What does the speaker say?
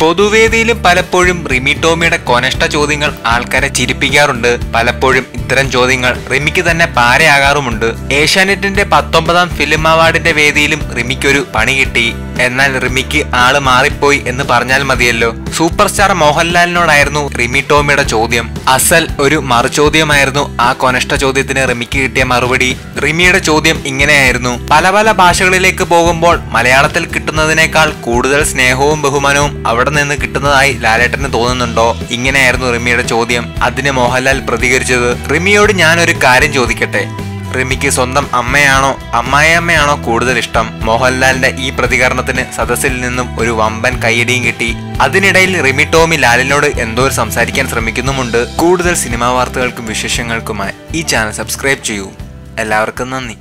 പൊതുവേദിയിലും പലപ്പോഴും റിമി ടോമിയുടെ കൊനഷ്ട ചോദ്യങ്ങൾ ആൾക്കാരെ ചിരിപ്പിക്കാറുണ്ട്. പലപ്പോഴും ഇത്തരം ചോദ്യങ്ങൾ റിമിക്ക് തന്നെ പാരയാകാറുമുണ്ട്. ഏഷ്യാനെറ്റിന്റെ പത്തൊമ്പതാം ഫിലിം അവാർഡിന്റെ വേദിയിലും റിമിക്കൊരു പണി കിട്ടി. എന്നാൽ റിമിക്ക് ആൾ മാറിപ്പോയി എന്ന് പറഞ്ഞാൽ മതിയല്ലോ. സൂപ്പർ സ്റ്റാർ മോഹൻലാലിനോടായിരുന്നു റിമി ടോമിയുടെ ചോദ്യം. അസൽ ഒരു മറുചോദ്യമായിരുന്നു ആ കൊനഷ്ട ചോദ്യത്തിന് റിമിക്ക് കിട്ടിയ മറുപടി. റിമിയുടെ ചോദ്യം ഇങ്ങനെയായിരുന്നു. പല പല ഭാഷകളിലേക്ക് പോകുമ്പോൾ മലയാളത്തിൽ കിട്ടുന്നതിനേക്കാൾ കൂടുതൽ സ്നേഹവും ബഹുമാനവും അവിടെ നിന്ന് കിട്ടുന്നതായി ലാലേട്ടന് തോന്നുന്നുണ്ടോ? ഇങ്ങനെയായിരുന്നു റിമിയുടെ ചോദ്യം. അതിന് മോഹൻലാൽ പ്രതികരിച്ചത്. റിമിയോട് ഞാനൊരു കാര്യം ചോദിക്കട്ടെ? റിമിക്ക് സ്വന്തം അമ്മയാണോ അമ്മായിയമ്മയാണോ കൂടുതൽ ഇഷ്ടം മോഹൻലാലിന്റെ ഈ പ്രതികരണത്തിന് സദസ്സിൽ നിന്നും ഒരു വമ്പൻ കൈയടിയും കിട്ടി. അതിനിടയിൽ റിമി ടോമി ലാലിനോട് എന്തോ സംസാരിക്കാൻ ശ്രമിക്കുന്നുമുണ്ട്. കൂടുതൽ സിനിമാ വാർത്തകൾക്കും വിശേഷങ്ങൾക്കുമായി ഈ ചാനൽ സബ്സ്ക്രൈബ് ചെയ്യൂ. എല്ലാവർക്കും നന്ദി.